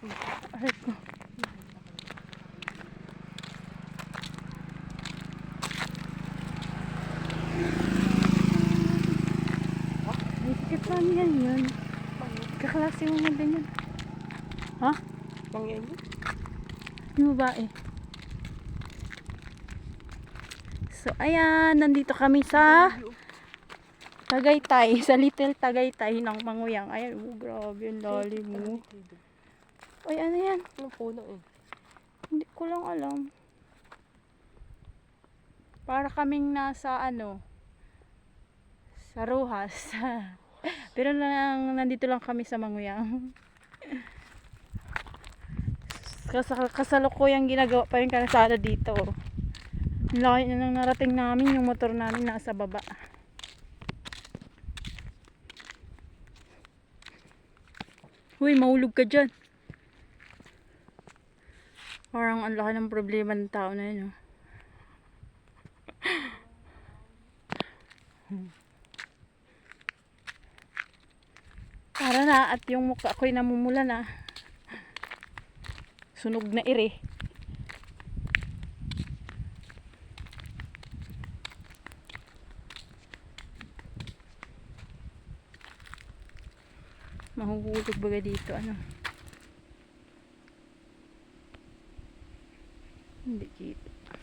Aray ko. Ay, tikit lang yan yun. Kaklase mo na din yun. Ha? Mangyan Yung babae. So, ayan. Nandito kami sa Tagaytay. Sa Little Tagaytay ng Manguyang. Ayan. Oh, grabe. Ang lalim mo. Ay, ano yan? Anong puno eh? Hindi ko lang alam. Para kaming nasa ano, sa Rojas. Pero nang, nandito lang kami sa Manguyang. Kas kasalukuyang ginagawa pa yung kalsada dito. Ang Laki na nang narating namin yung motor namin nasa baba. Uy, mahulog ka dyan. Parang ang laki ng problema ng tao na yun. oh. Tara na at yung mukha ko'y namumula na. Sunog na ire. Mahuhulog baga dito ano. Hindi kita.